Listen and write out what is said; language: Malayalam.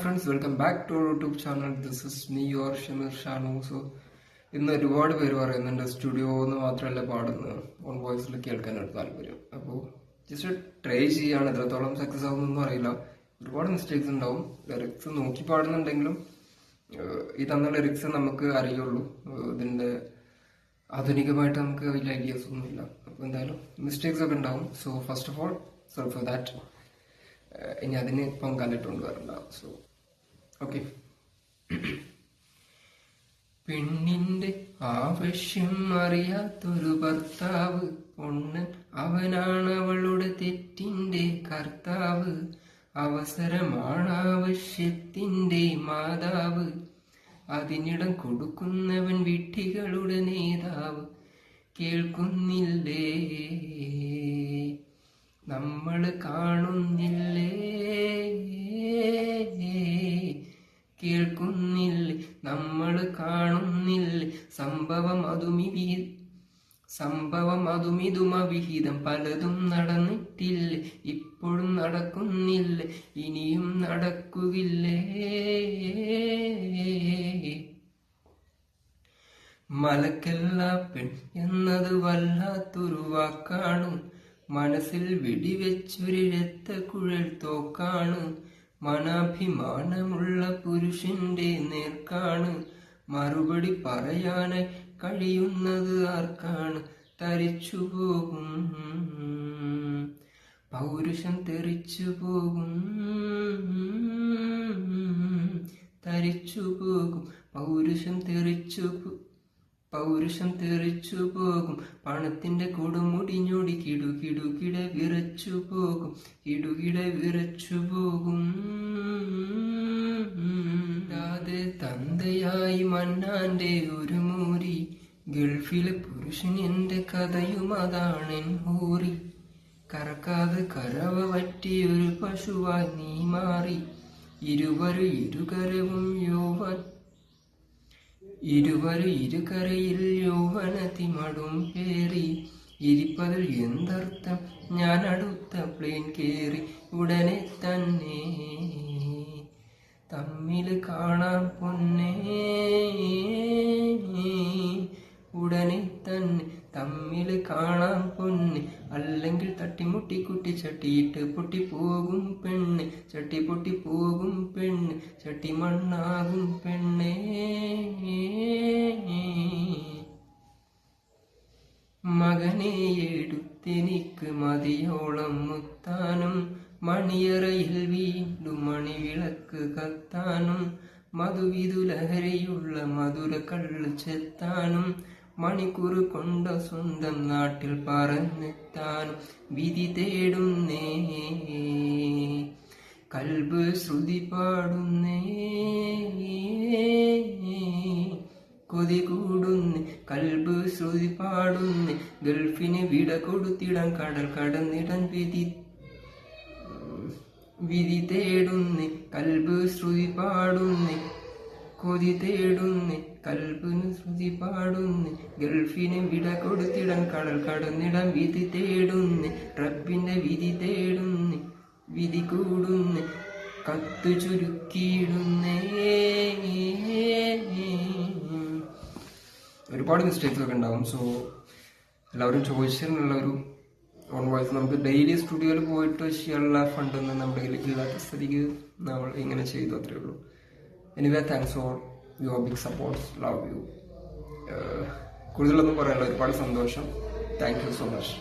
Friends welcome back to YouTube channel this is me your Shameer Shanu so ഇന്ന് ഒരുപാട് പേര് പറയുന്നുണ്ട് സ്റ്റുഡിയോ എന്ന് മാത്രമല്ല പാടുന്നത്. ഓൺ വോയിസിൽ കേൾക്കാനായിട്ട് താല്പര്യം. അപ്പോൾ ജസ്റ്റ് ട്രൈ ചെയ്യാണ്. എത്രത്തോളം സക്സസ് ആവുമെന്നൊന്നും അറിയില്ല. ഒരുപാട് മിസ്റ്റേക്സ് ഉണ്ടാവും. ലിറിക്സ് നോക്കി പാടുന്നുണ്ടെങ്കിലും ഈ തന്ന ലിറിക്സ് നമുക്ക് അറിയുള്ളൂ. ഇതിന്റെ ആധുനികമായിട്ട് നമുക്ക് വലിയ ഐഡിയാസ് ഒന്നുമില്ല. അപ്പോൾ എന്തായാലും മിസ്റ്റേക്സ് ഒക്കെ ഉണ്ടാവും. So first of all sorry for that ഇനി അതിന് പൊങ്കാലിട്ടുകൊണ്ട് വരണ്ട സോ ഓക്കെ പെണ്ണിന്റെ ആവശ്യം അറിയാത്തൊരു ഭർത്താവ് പൊണ്ണൻ അവനാണ് അവളുടെ തെറ്റിന്റെ കർത്താവ് അവസരമാണ് ആവശ്യത്തിന്റെ മാതാവ് അതിനിടം കൊടുക്കുന്നവൻ വിട്ടികളുടെ നേതാവ് കേൾക്കുന്നില്ലേ? നമ്മൾ കാണുന്നില്ലേ? കേൾക്കുന്നില്ലേ? നമ്മൾ കാണുന്നില്ലേ? സംഭവം അതുമിതി സംഭവം അതുമിതുമ വിഹിതം പലതും നടന്നിട്ടില്ല? ഇപ്പോഴും നടക്കുന്നില്ല? ഇനിയും നടക്കുകില്ലേ? മലക്കല്ല പെൺ എന്നത് വല്ലാത്തൊരു വാക്കാണ് മനസ്സിൽ വെടിവെച്ചൊരു രക്തക്കുഴൽ തോക്കാണ്. മനാഭിമാനമുള്ള പുരുഷന്റെ നേർക്കാണ്. മറുപടി പറയാനായി കഴിയുന്നത് ആർക്കാണ്? തരിച്ചു പോകും. പൗരുഷം തെറിച്ചു പോകും. തരിച്ചു പോകും. പൗരുഷം തെറിച്ചു പൗരുഷം തെറിച്ചു പോകും. പണത്തിന്റെ കൊടുമുടിഞ്ഞൊടി കിടുകിടുകിട വിറച്ചു പോകും. കിടുകിട വിറച്ചു പോകും. തന്തയായി മണ്ണാന്റെ ഒരു മൂരി. ഗൾഫിലെ പുരുഷൻ എന്റെ കഥയും അതാണെൻ ഹൂറി കറക്കാതെ കരവ പറ്റിയൊരു പശുവായി നീ മാറി. ഇരുവരും ഇരുകരവും യോവൻ ഇരുവരും ഇരുകരയിൽ യൗവനത്തിമടും പേറി. ഇരിപ്പതിൽ എന്തർത്ഥം? ഞാൻ അടുത്ത പ്ലെയിൻ കേറി ഉടനെ തന്നെ. തമ്മിൽ കാണാൻ പൊന്നേ. ഉടനെ തന്നെ തമ്മിൽ കാണാൻ പൊന്ന്. അല്ലെങ്കിൽ തട്ടിമുട്ടി കുട്ടി ചട്ടിയിട്ട് പൊട്ടിപ്പോകും പെണ്ണ്. ചട്ടി പൊട്ടിപ്പോകും പെണ്ണ്. ചട്ടി മണ്ണാകും പെണ്ണേ. மதியோளம் முத்தானும் மணியறையில் வீண்டும் மணி விளக்கு கத்தானும் மதுவிதுலகரையுள்ள மதுர கள்ளு செத்தானும் மணிக்குறு கொண்ட சொந்தம் நாட்டில் பறந்துத்தானும் விதி தேடும் நே கல்பு ஸ்ருதி பாடும் நே കൊതി കൂടുന്നു കൽബ് ശ്രുതി പാടുന്നു ഗൾഫിന് വിട കൊടുത്തിടം കടൽ കടന്നിടൻ വിധി വിധി തേടുന്നു കൽബ് ശ്രുതി പാടുന്നു കൊതി തേടുന്നു കൽബിന് ശ്രുതി പാടുന്നു ഗൾഫിന് വിട കൊടുത്തിടം കടൽ കടന്നിടം വിധി തേടുന്നു റബ്ബിന്റെ വിധി തേടുന്നു വിധി കൂടുന്നു കത്തു ചുരുക്കിയിടുന്നേ ഒരുപാട് മിസ്റ്റേക്സ് ഒക്കെ ഉണ്ടാവും. സോ എല്ലാവരും ചോദിച്ചതിനുള്ള ഒരു ഓൺ വോയിസ് നമുക്ക് ഡെയിലി സ്റ്റുഡിയോയിൽ പോയിട്ട് ചെയ്യാനുള്ള ഫണ്ടൊന്നും നമ്മുടെ കയ്യിൽ ഇല്ലാത്ത സ്ഥിതിക്ക് നമ്മൾ ഇങ്ങനെ ചെയ്തു. അത്രേ ഉള്ളൂ. Anyway thanks for your big supports love you കൂടുതലൊന്നും പറയാനുള്ള ഒരുപാട് സന്തോഷം. Thank you so much